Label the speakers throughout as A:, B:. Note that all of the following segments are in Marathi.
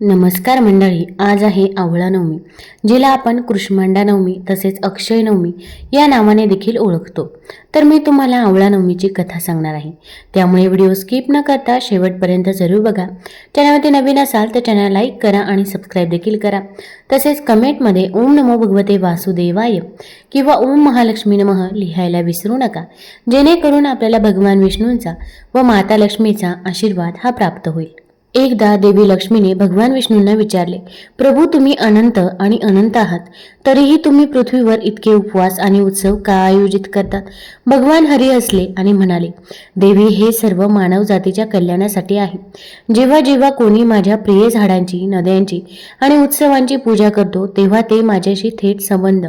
A: नमस्कार मंडळी आज आहे आवळा नवमी. जिला आपण कृष्मांडा नवमी तसेच अक्षय नवमी या नावाने देखील ओळखतो. तर मी तुम्हाला आवळा नवमीची कथा सांगणार आहे. त्यामुळे व्हिडिओ स्किप न करता शेवटपर्यंत जरूर बघा. चॅनलमध्ये नवीन असाल तर चॅनल लाईक करा आणि सबस्क्राईब देखील करा. तसेच कमेंटमध्ये ओम नमो भगवते वासुदेवाय किंवा ओम महालक्ष्मी नमः लिहायला विसरू नका. जेणेकरून आपल्याला भगवान विष्णूंचा व माता लक्ष्मीचा आशीर्वाद हा प्राप्त होईल. एकदा देवी लक्ष्मीने भगवान विष्णूंना विचारले प्रभू तुम्ही अनंत आणि अनंत आहात. तरीही तुम्ही पृथ्वीवर इतके उपवास आणि उत्सव का आयोजित करतात? भगवान हरी हसले आणि म्हणाले देवी हे सर्व मानव जातीच्या कल्याणासाठी आहे. जेव्हा जेव्हा कोणी माझ्या प्रिय झाडांची नद्यांची आणि उत्सवांची पूजा करतो तेव्हा ते माझ्याशी थेट संबंध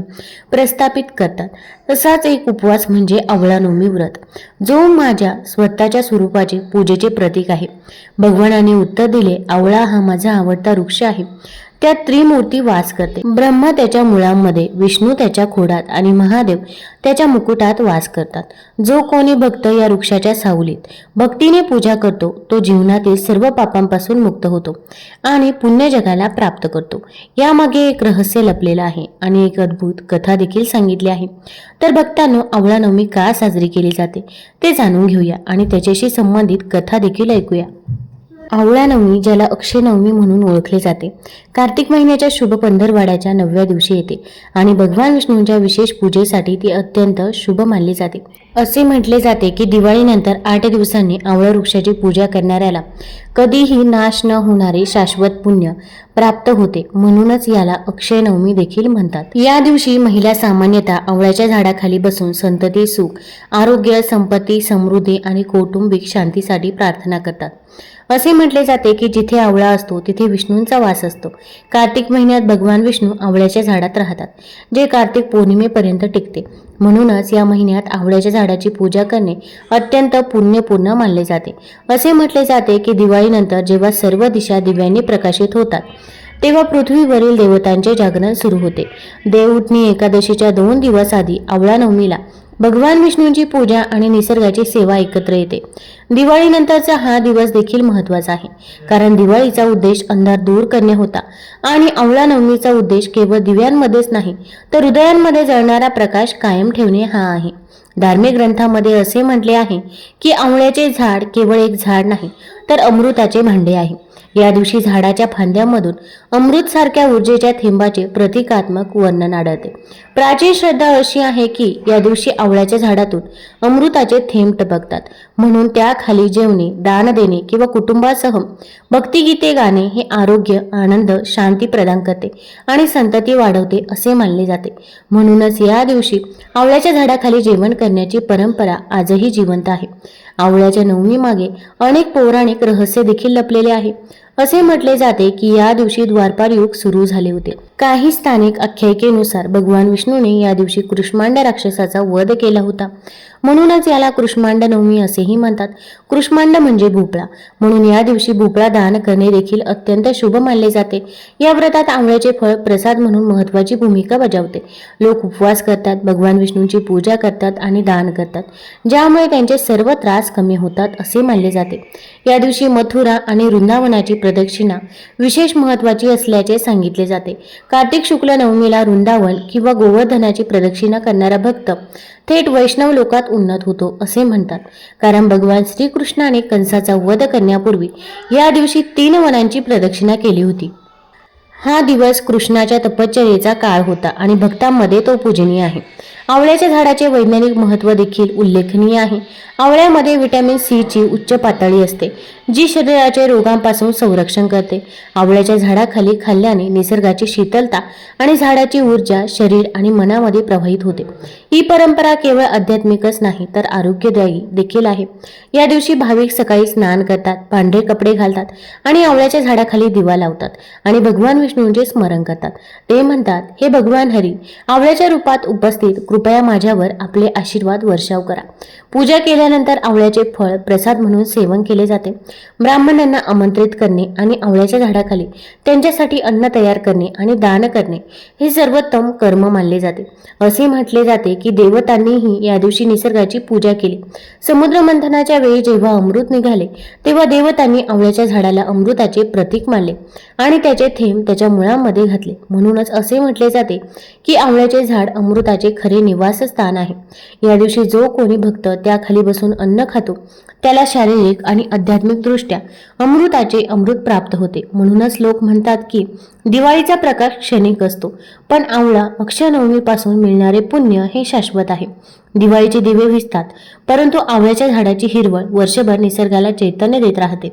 A: प्रस्थापित करतात. तसाच एक उपवास म्हणजे अवळानवमी व्रत. जो माझ्या स्वतःच्या स्वरूपाचे पूजेचे प्रतीक आहे. भगवानाने उत्तर दिले आवळा हा माझा आवडता वृक्ष आहे. त्या त्रिमूर्ती वास करते. ब्रह्मा त्याच्या मुळांमध्ये विष्णू त्याच्या खोडात आणि महादेव त्याच्या मुकुटात वास करतात. जो कोणी भक्त या वृक्षाच्या सावलीत भक्तीने पूजा करतो तो जीवनातील सर्व पापांपासून मुक्त होतो आणि पुण्य जगाला प्राप्त करतो. यामागे एक रहस्य लपलेलं आहे आणि एक अद्भुत कथा देखील सांगितली आहे. तर भक्तांनो आवळा नवमी का साजरी केली जाते ते जाणून घेऊया आणि त्याच्याशी संबंधित कथा देखील ऐकूया. आवळा नवमी ज्याला अक्षय नवमी म्हणून ओळखले जाते. कार्तिक महिन्याच्या शुभ पंधरवाड्याच्या नवव्या दिवशी येते आणि भगवान विष्णूंच्या विशेष पूजेसाठी ती अत्यंत शुभ मानली जाते. असे म्हटले जाते की दिवाळीनंतर आठ दिवसांनी आवळा वृक्षाची पूजा करणाऱ्याला कधीही नाश न होणारे शाश्वत पुण्य प्राप्त होते. म्हणूनच याला अक्षय नवमी देखील म्हणतात. या दिवशी महिला सामान्यतः आवळ्याच्या झाडाखाली बसून संतती सुख आरोग्य संपत्ती समृद्धी आणि कौटुंबिक शांतीसाठी प्रार्थना करतात. असे म्हटले जाते की जिथे आवळा असतो तिथे विष्णूंचा वास असतो. कार्तिक महिन्यात भगवान विष्णू आवळ्याच्या झाडात राहतात जे कार्तिक पौर्णिमेपर्यंत टिकते. म्हणूनच या महिन्यात आवळ्याच्या झाड झाडाची पूजा करणे अत्यंत पुण्यपूर्ण मानले जाते. असे म्हटले जाते की दिवाळीनंतर जेव्हा सर्व दिशा दिव्यांनी प्रकाशित होतात तेव्हा पृथ्वीवरील देवतांचे जागरण सुरू होते. देवउठणी एकादशीच्या दोन दिवस आधी आवळा नवमीला भगवान विष्णूंची पूजा आणि निसर्गाची सेवा एकत्र येते. दिवाळीनंतरचा हा दिवस देखील महत्त्वाचा आहे. कारण दिवाळीचा उद्देश अंधार दूर करणे होता आणि अवळा नवमीचा उद्देश केवळ दिव्यांमध्येच नाही तर हृदयांमध्ये जळणारा प्रकाश कायम ठेवणे हा आहे. धार्मिक ग्रंथामध्ये असे म्हटले आहे की आवळ्याचे झाड केवळ एक झाड नाही तर अमृताचे भांडे आहे. या दिवशी झाडाच्या फांद्यामधून अमृत सारख्या ऊर्जेच्या थेंबाचे प्रतिकात्मक वर्णन आढळते. प्राचीन श्रद्धा अशी आहे की या दिवशी आवळ्याच्या झाडातून अमृताचे थेंब टपकतात. म्हणून त्याखाली जेवणे दान देणे किंवा कुटुंबासह भक्तिगीते गाणे हे आरोग्य आनंद शांती प्रदान करते आणि संतती वाढवते असे मानले जाते. म्हणूनच या दिवशी आवळ्याच्या झाडाखाली जेवण करण्याची परंपरा आजही जिवंत आहे. आवळ्याच्या नवमी मागे अनेक पौराणिक रहस्य देखील लपलेले आहे. असे म्हटले जाते की या दिवशी द्वारपार युग सुरू झाले होते. काही स्थानिक आख्यायिकेनुसार भगवान विष्णूने या दिवशी कृष्मांड राक्षसाचा वध केला होता. म्हणूनच याला कृष्मांड नवमी असेही म्हणतात. कृष्मांड म्हणजे भोपळा. म्हणून या दिवशी भोपळा दान करणे देखील अत्यंत शुभ मानले जाते. या व्रतात आंबळ्याचे फळ प्रसाद म्हणून महत्वाची भूमिका बजावते. लोक उपवास करतात भगवान विष्णूंची पूजा करतात आणि दान करतात. ज्यामुळे त्यांचे सर्व त्रास कमी होतात असे मानले जाते. या दिवशी मथुरा आणि वृंदावनाची प्रदक्षिणा विशेष महत्वाची असल्याचे सांगितले जाते. कार्तिक शुक्ल नवमीला वृंदावन किंवा गोवर्धनाची प्रदक्षिणा करणारा भक्त थेट वैष्णव लोकात उन्नत होतो असे म्हणतात. कारण भगवान श्रीकृष्णाने कंसाचा वध करण्यापूर्वी या दिवशी तीन वनांची प्रदक्षिणा केली होती. हा दिवस कृष्णाच्या तपश्चर्येचा काळ होता आणि भक्तांमध्ये तो पूजनीय आहे. आवळ्याच्या झाडाचे वैज्ञानिक महत्त्व देखील उल्लेखनीय आहे. आवळ्यामध्ये व्हिटॅमिन सी ची उच्च पातळी असते. जी शरीराचे रोगांपासून संरक्षण करते. आवळ्याच्या झाडाखाली खाल्ल्याने निसर्गाची शीतलता आणि झाडाची ऊर्जा शरीर आणि मनामध्ये प्रवाहित होते. ही परंपरा केवळ आध्यात्मिकच नाही तर आरोग्यदायी देखील आहे. या दिवशी भाविक सकाळी स्नान करतात पांढरे कपडे घालतात आणि आवळ्याच्या झाडाखाली दिवा लावतात आणि भगवान विष्णूंचे स्मरण करतात. ते म्हणतात हे भगवान हरी आवळ्याच्या रूपात उपस्थित कृपया माझ्यावर आपले आशीर्वाद वर्षाव करा. पूजा केल्यानंतर आवळ्याचे फळ प्रसाद म्हणून सेवन केले जाते. ब्राह्मणांना आमंत्रित करणे आणि आवळ्याच्या झाडाखाली त्यांच्यासाठी अन्न तयार करणे आणि दान करणे हे सर्वोत्तम कर्म मानले जाते. असे म्हटले जाते की देवतांनीही या दिवशी निसर्गाची पूजा केली. समुद्र मंथनाच्या वेळी जेव्हा अमृत निघाले तेव्हा देवतांनी आवळ्याच्या झाडाला अमृताचे प्रतीक मानले आणि त्याचे थेंब त्याच्या मुळामध्ये घातले. म्हणूनच असे म्हटले जाते की आवळ्याचे झाड अमृताचे खरे निवासस्थान आहे. या दिवशी जो कोणी भक्त त्याखाली बसून अन्न खातो त्याला शारीरिक आणि आध्यात्मिक दृष्ट्या अमृताचे अमृत प्राप्त होते. म्हणूनच लोक म्हणतात की दिवाळीचा प्रकार क्षणिक असतो पण आवळा अक्षयनवमीपासून मिळणारे पुण्य हे शाश्वत आहे. दिवाळीचे दिवे विसतात परंतु आवळ्याच्या झाडाची हिरवळ वर्षभर निसर्गाला चैतन्य देत राहते.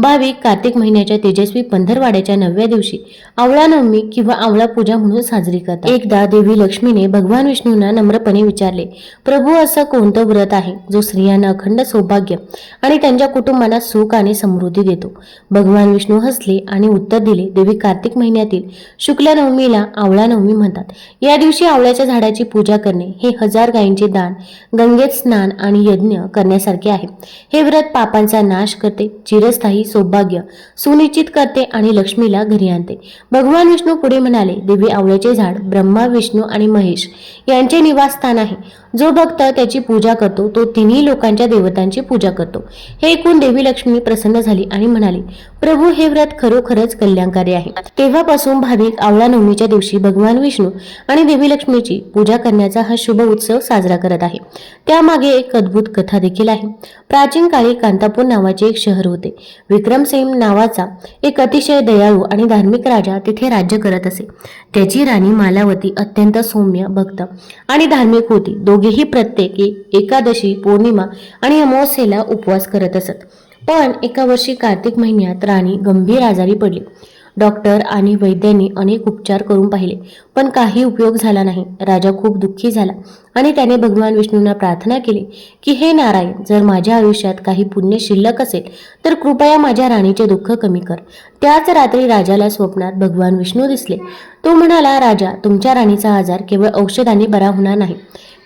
A: भाविक कार्तिक महिन्याच्या तेजस्वी पंधरवाड्याच्या नवव्या दिवशी आवळा नवमी किंवा आवळा पूजा म्हणून साजरी करतात. एकदा देवी लक्ष्मीने भगवान विष्णूंना नम्रपणे विचारले प्रभू असं कोणतं व्रत आहे जो स्त्रियांना अखंड सौभाग्य आणि त्यांच्या कुटुंबाला सुख आणि समृद्धी देतो भगवान विष्णू हसले आणि उत्तर दिले देवी कार्तिक महिन्यातील शुक्ल नवमीला आवळा नवमी म्हणतात. या दिवशी आवळ्याच्या झाडाची पूजा करणे हे हजार गायींचे दान गंगेत स्नान आणि यज्ञ करण्यासारखे आहे. हे व्रत पापांचा नाश करते चिरस्थायी सौभाग्य. सुनिश्चित करते आणि लक्ष्मीला घरी आणते. भगवान विष्णू पुढे म्हणाले देवी आवळ्याचे झाड ब्रह्मा विष्णू आणि महेश यांचे निवासस्थान आहे. जो भक्त त्याची पूजा करतो तो तिन्ही लोकांच्या देवतांची पूजा करतो. हे ऐकून देवी लक्ष्मी प्रसन्न झाली आणि म्हणाली प्रभू हे व्रत खरोखरच कल्याणकारी आहे. तेव्हापासून भाविक आवळा नवमीच्या दिवशी भगवान विष्णू आणि देवी लक्ष्मीची पूजा करण्याचा हा शुभ उत्सव साजरा करत आहे. त्यामागे एक अद्भुत कथा देखील आहे. प्राचीन काळी कांतापूर नावाचे एक शहर होते. विक्रमसेन नावाचा एक अतिशय दयाळू आणि धार्मिक राजा तिथे राज्य करत असे. त्याची राणी मालावती अत्यंत सौम्य भक्त आणि धार्मिक होती. दोघेही प्रत्येकी एकादशी पौर्णिमा आणि अमावस्येला उपवास करत असत. पण एका वर्षी कार्तिक महिन्यात राणी गंभीर आजारी पडली. डॉक्टर आणि वैद्यांनी अनेक उपचार करून पाहिले पण काही उपयोग झाला नाही. राजा खूप दुःखी झाला आणि त्याने भगवान विष्णूंना प्रार्थना केली की हे नारायण जर माझ्या आयुष्यात काही पुण्य शिल्लक असेल तर कृपया माझ्या राणीचे दुःख कमी कर. त्याच रात्री राजाला स्वप्नात भगवान विष्णू दिसले. तो म्हणाला राजा तुमच्या राणीचा आजार केवळ औषधाने बरा होणार नाही.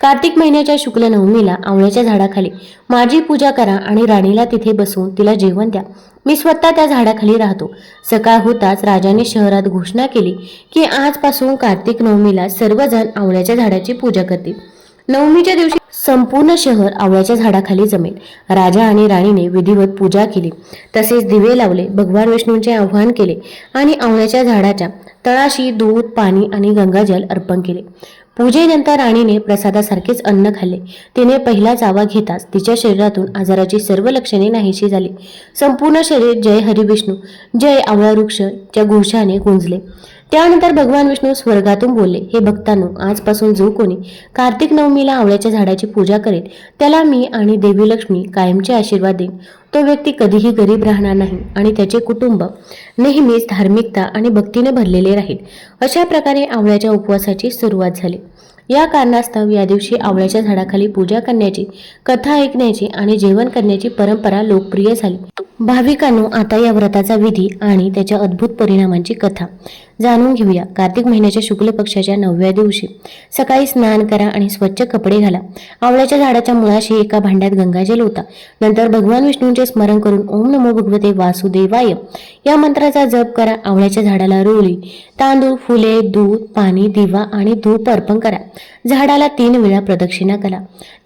A: कार्तिक महिन्याच्या शुक्ल नवमीला आवळ्याच्या झाडाखाली माझी पूजा करा आणि राणीला तिथे बसवून तिला जेवण द्या. मी स्वतः त्या झाडाखाली राहतो. सकाळ होताच राजाने शहरात घोषणा केली की आजपासून कार्तिक नवमीला सर्वजण आवळ्याच्या झाडाची पूजा करतील. नवमीच्या दिवशी संपूर्ण शहर आवळ्याच्या झाडाखाली जमेल. राजा आणि राणीने विधिवत पूजा केली. तसेच दिवे लावले भगवान विष्णूंचे आवाहन केले आणि आवळ्याच्या झाडाच्या तळाशी दूध पाणी आणि गंगाजल अर्पण केले. पूजेनंतर राणीने प्रसादासारखेच अन्न खाल्ले. तिने पहिला जावा घेताच तिच्या शरीरातून आजाराची सर्व लक्षणे नाहीशी झाली. संपूर्ण शरीर जय हरी विष्णू जय आवळा वृक्ष च्या घोषाने गुंजले. त्यानंतर भगवान विष्णू स्वर्गातून बोलले हे भक्तांनो आजपासून जो कोणी कार्तिक नवमीला आवळ्याच्या झाडाची पूजा करेल त्याला मी आणि देवी लक्ष्मी कायमचे आशीर्वाद देईन. तो व्यक्ती कधीही गरीब राहणार नाही आणि त्याचे कुटुंब नेहमीच धार्मिकता आणि भक्तीने भरलेले राहील. अशा प्रकारे आवळ्याच्या उपवासाची सुरुवात झाली. या कारणास्तव या दिवशी आवळ्याच्या झाडाखाली पूजा करण्याची कथा ऐकण्याची आणि जेवण करण्याची परंपरा लोकप्रिय झाली. भाविकांनो आता या व्रताचा विधी आणि त्याच्या अद्भुत परिणामांची कथा. जाणून घेऊया. कार्तिक महिन्याच्या शुक्ल पक्षाच्या नवव्या दिवशी. सकाळी स्नान करा आणि स्वच्छ कपडे घाला. आवळ्याच्या झाडाच्या मुळाशी एका भांड्यात गंगाजल होता नंतर भगवान विष्णूंचे स्मरण करून ओम नमो भगवते वासुदेवाय. या मंत्राचा जप करा. आवळ्याच्या झाडाला रोळी तांदूळ फुले दूध पाणी दिवा आणि धूप अर्पण करा. झाडाला तीन वेळा प्रदक्षिणा करा.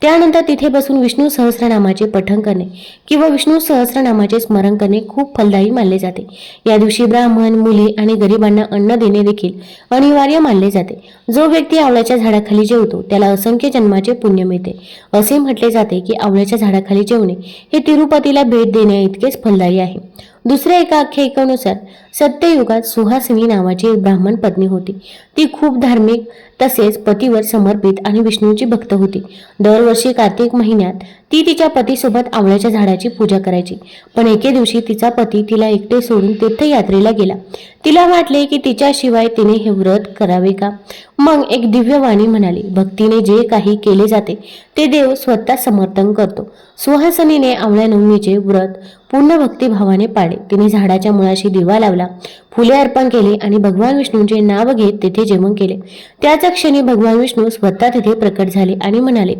A: त्यानंतर तिथे बसून विष्णू सहस्रनामाचे पठण करणे किंवा विष्णू सहस्रनामाचे स्मरण करणे खूप फलदायी मानले जाते. या दिवशी ब्राह्मण मुली आणि गरिबांना अन्न देणे देखील अनिवार्य मानले जाते. जो व्यक्ती आवळ्याच्या झाडाखाली जेवतो त्याला असंख्य जन्माचे पुण्य मिळते. असे म्हटले जाते की आवळ्याच्या झाडाखाली जेवणे हे तिरुपतीला भेट देण्या इतकेच फलदायी आहे. दुसऱ्या एका आख्यायिकानुसार सत्ययुगात सुहासिनी नावाची एक ब्राह्मण पत्नी होती. ती खूप धार्मिक तसेच पतीवर समर्पित आणि विष्णूची भक्त होती. दरवर्षी कार्तिक महिन्यात ती तिच्या पतीसोबत आवळ्याच्या झाडाची पूजा करायची. पण एके दिवशी तिचा पती तिला एकटे सोडून तीर्थयात्रेला गेला. तिला वाटले की तिच्याशिवाय तिने हे व्रत करावे का? मग एक दिव्यवाणी म्हणाली भक्तीने जे काही केले जाते ते देव स्वतः समर्थन करतो. सुहासनीने आवळ्या नवमीचे व्रत पूर्ण भक्तिभावाने पाडे तिने झाडाच्या मुळाशी दिवा लावला. फुले अर्पण केले आणि भगवान विष्णूंचे नाव घेत तेथे जेवण केले. त्याच क्षणी भगवान विष्णू स्वतः तिथे प्रकट झाले आणि म्हणाले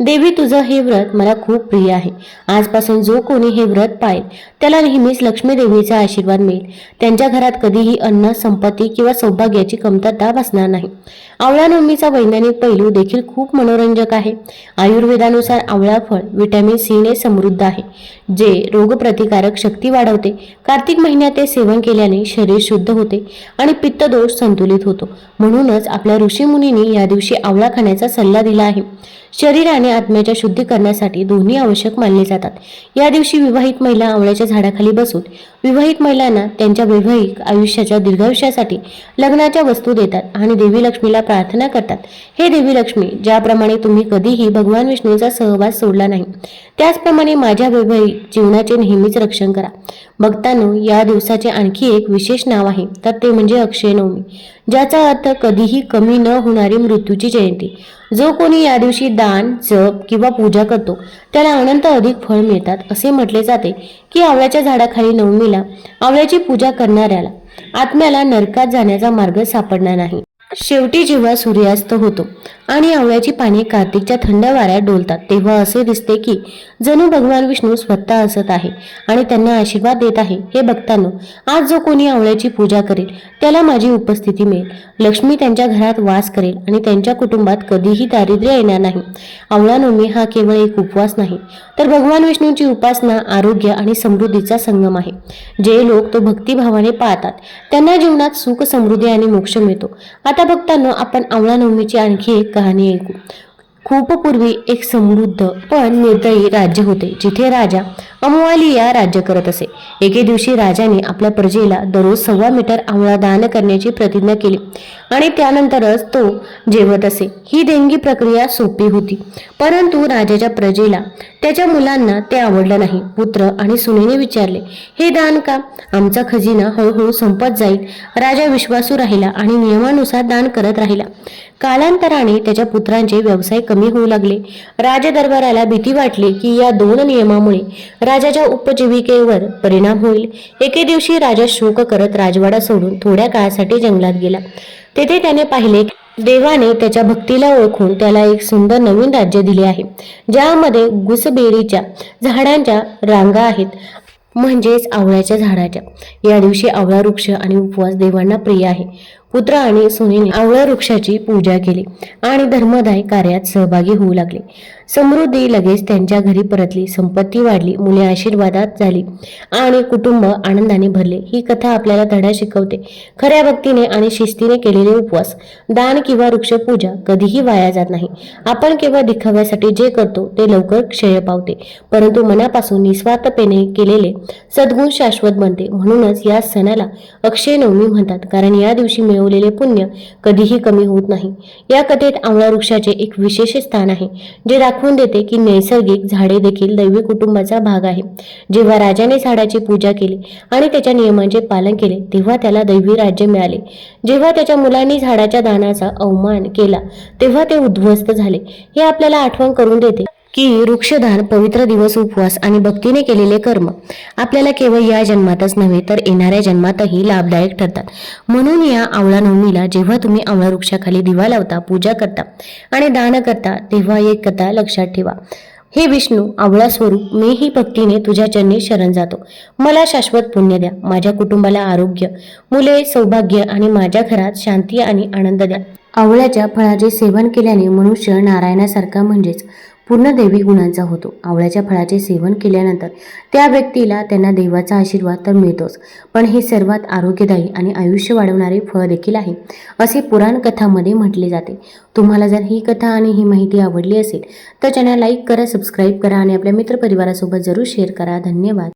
A: देवी तुझं हे व्रत मला खूप प्रिय आहे. आजपासून जो कोणी हे व्रत पाळेल त्याला नेहमीच लक्ष्मी देवीचा आशीर्वाद मिळेल. त्यांच्या घरात कधीही अन्न संपत्ती किंवा सौभाग्याची कमतरता भासणार नाही. आवळा नवमीचा वैज्ञानिक पैलू देखील खूप मनोरंजक आहे. आयुर्वेदानुसार आवळा फळ विटॅमिन सी ने समृद्ध आहे जे रोगप्रतिकारक शक्ती वाढवते. कार्तिक महिन्यात ते सेवन केल्याने शरीर शुद्ध होते आणि पित्तदोष संतुलित होतो. म्हणूनच आपल्या ऋषीमुनींनी या दिवशी आवळा खाण्याचा सल्ला दिला आहे. शरीर आणि आत्म्याच्या शुद्धीकरणासाठी दोन्ही आवश्यक मानले जातात. या दिवशी विवाहित महिला आवळ्याच्या झाडाखाली बसून विवाहित महिलांना त्यांच्या वैवाहिक आयुष्याच्या दीर्घायुष्यासाठी लग्नाच्या वस्तू देतात आणि देवी लक्ष्मीला प्रार्थना करतात. हे देवी लक्ष्मी ज्याप्रमाणे तुम्ही कधीही भगवान विष्णूचा सहवास सोडला नाही त्याचप्रमाणे माझ्या वैभवी जीवनाचे नेहमीच रक्षण करा. भक्तांनो या दिवसाचे आणखी एक विशेष नाव आहे तर ते म्हणजे अक्षय नवमी ज्याचा अर्थ कधीही कमी न होणारी मृत्यूची जयंती. जो कोणी या दिवशी दान जप किंवा पूजा करतो त्याला अनंत अधिक फळ मिळतात असे म्हटले जाते की आवळ्याच्या झाडाखाली नवमीला आवळ्याची पूजा करणाऱ्याला आत्म्याला नरकात जाण्याचा मार्ग सापडणार नाही. शेवटी जेव्हा सूर्यास्त होतो आणि आवळ्याची पाने कार्तिकच्या थंड वाऱ्यात डोलतात. तेव्हा असे दिसते की जणू भगवान विष्णू स्वतः असत आहे आणि त्यांना आशीर्वाद देत आहे. हे बघताना आज जो कोणी आवळ्याची पूजा करेल त्याला माझी उपस्थिती मिळेल. लक्ष्मी त्यांच्या घरात वास करेल आणि त्यांच्या कुटुंबात कधीही दारिद्र्य येणार नाही. आवळा नवमी हा केवळ एक उपवास नाही तर भगवान विष्णूची उपासना आरोग्य आणि समृद्धीचा संगम आहे. जे लोक तो भक्तिभावाने पाळतात त्यांना जीवनात सुख समृद्धी आणि मोक्ष मिळतो. आता बघताना आपण आवळा नवमीची आणखी एक कहाणी ऐकू. खूप पूर्वी एक समृद्ध पण निर्दयी राज्य होते जिथे राजा अमवालिया राज्य करत असे. एके दिवशी राजाने आपल्या प्रजेला दररोज सव्वा मीटर आवळा दान करण्याची प्रतिज्ञा केली आणि त्यानंतरच तो जेवत असे. ही देणगी प्रक्रिया सोपी होती परंतु राजाच्या प्रजेला त्याच्या मुलांना ते आवडलं नाही. पुत्र आणि सुनेने विचारले हे दान का? आमचा खजिना हळूहळू संपत जाईल. राजा विश्वासू राहिला आणि नियमानुसार दान करत राहिला. कालांतराने त्याच्या पुत्रांचे व्यवसाय कमी होऊ लागले. राजदरबाराला भीती वाटली की या दोन नियमामुळे राजाच्या उपजीविकेवर परिणाम होईल. एके दिवशी राजा शोक करत राजवाडा सोडून थोड्या काळासाठी जंगलात गेला. तेथे त्याने पाहिले देवाने त्याच्या भक्तीला ओळखून त्याला एक सुंदर नवीन राज्य दिले आहे ज्यामध्ये गुसबेरीच्या झाडांच्या रांगा आहेत म्हणजेच आवळ्याच्या झाडाच्या. या दिवशी आवळा वृक्ष आणि उपवास देवांना प्रिय आहे. पुत्र आणि सुनीने आवळा वृक्षाची पूजा केली आणि धर्मदाय कार्यात सहभागी होऊ लागले. समृद्धी लगेच त्यांच्या घरी परतली संपत्ती वाढली मुले आशीर्वादात झाली आणि कुटुंब आनंदाने भरले. ही कथा आपल्याला धडा शिकवते. खऱ्या भक्तीने आणि शिस्तीने केलेले उपवास दान किंवा वृक्षपूजा कधीही वाया जात नाही. आपण केवळ दिखाव्यासाठी जे करतो ते लवकर क्षय पावते. परंतु मनापासून निस्वार्थपणे केलेले सद्गुण शाश्वत बनते. म्हणूनच या सणाला अक्षय नवमी म्हणतात. कारण या दिवशी मिळवलेले पुण्य कधीही कमी होत नाही. या कथेत आवळा वृक्षाचे एक विशेष स्थान आहे जे दाखवून देते की नैसर्गिक झाडे देखील दैवी कुटुंबाचा भाग आहे. जेव्हा राजाने झाडाची पूजा केली आणि त्याच्या नियमांचे पालन केले तेव्हा त्याला दैवी राज्य मिळाले. जेव्हा त्याच्या मुलांनी झाडाच्या दानाचा अवमान केला तेव्हा ते उद्ध्वस्त झाले. हे आपल्याला आठवण करून देते की वृक्षदान पवित्र दिवस उपवास आणि भक्तीने केलेले कर्म. आपल्याला केवळ या जन्मातच नव्हे तर येणाऱ्या जन्मातही लाभदायक ठरतात. म्हणून या आवळा नवमीला जेव्हा तुम्ही आवळा वृक्षाखाली दिवा लावता पूजा करता आणि दान करता तेव्हा एक कथा लक्षात ठेवा. हे विष्णू आवळा स्वरूप मी ही भक्तीने तुझ्या चरणी शरण जातो. मला शाश्वत पुण्य द्या. माझ्या कुटुंबाला आरोग्य मुले सौभाग्य आणि माझ्या घरात शांती आणि आनंद द्या. आवळ्याच्या फळाचे सेवन केल्याने मनुष्य नारायणासारखा म्हणजेच पूर्ण दैवी गुणांचा होतो. आवळ्याच्या फळाचे सेवन केल्यानंतर त्या व्यक्तीला त्यांना देवाचा आशीर्वाद तर मिळतोच. पण हे सर्वात आरोग्यदायी आणि आयुष्य वाढवणारे फळ देखील आहे असे पुराण कथामध्ये म्हटले जाते. तुम्हाला जर ही कथा आणि ही माहिती आवडली असेल तर चॅनल लाईक करा सबस्क्राईब करा आणि आपल्या मित्रपरिवारासोबत जरूर शेअर करा. धन्यवाद.